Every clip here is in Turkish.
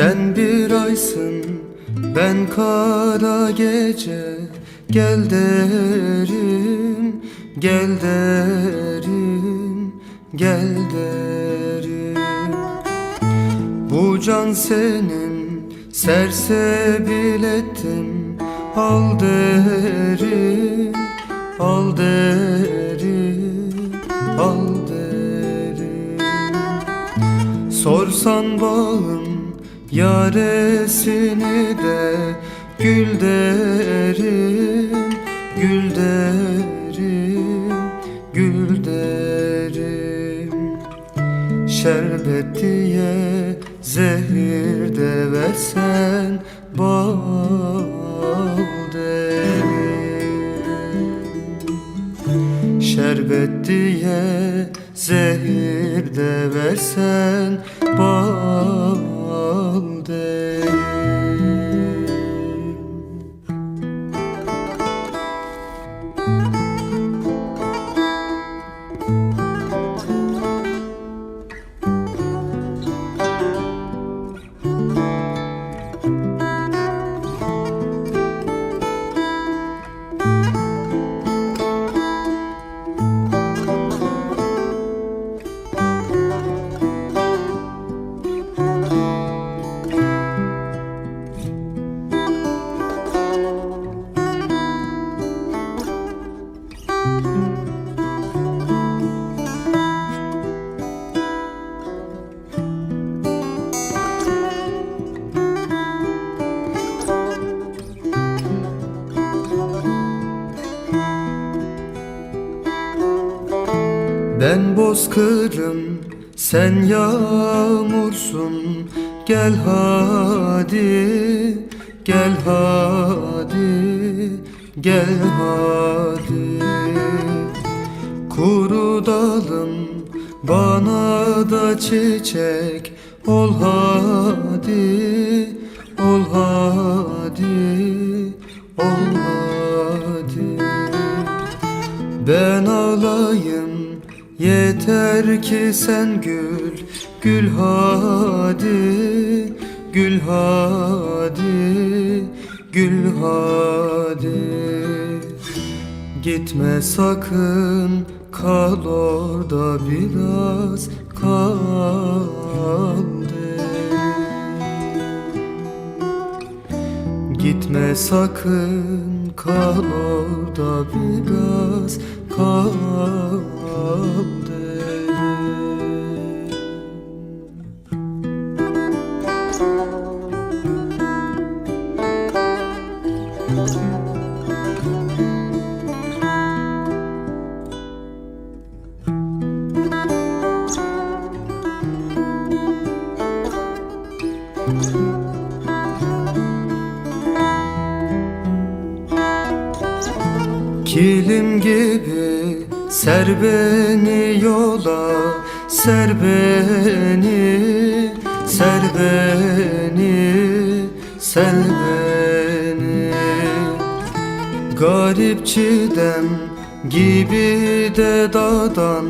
Sen bir aysın ben kara gece. Gel derim gel derim gel derim. Bu can senin sersebil ettim Al derim al derim al derim. Sorsan bağın yaresini de Gül derim, gül derim, gül derim. Şerbet diye zehir de versen bal derim. Şerbet diye zehir de versen Ben bozkırım sen yağmursun. Gel hadi gel hadi gel hadi. Kuru dalım bana da çiçek. Ol hadi ol hadi ol hadi. Ben ağlayım yeter ki sen gül Gül hadi gül hadi gül hadi Gitme sakın kal orada biraz kal derim. Gitme sakın kal orada biraz kal Kilim gibi ser beni yola Ser beni, ser beni, ser beni. Garip çiğdem gibi de dadan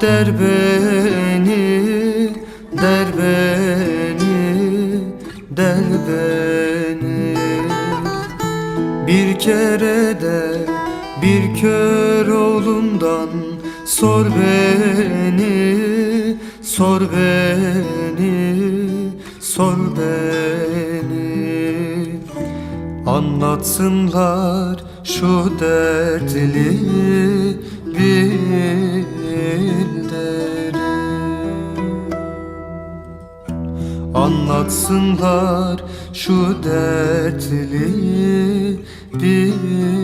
Der beni, der beni, der beni. Bir kere de bir kör oğlundan Sor beni, sor beni, sor beni. Anlatsınlar şu dertli bilderim Anlatsınlar şu dertli bir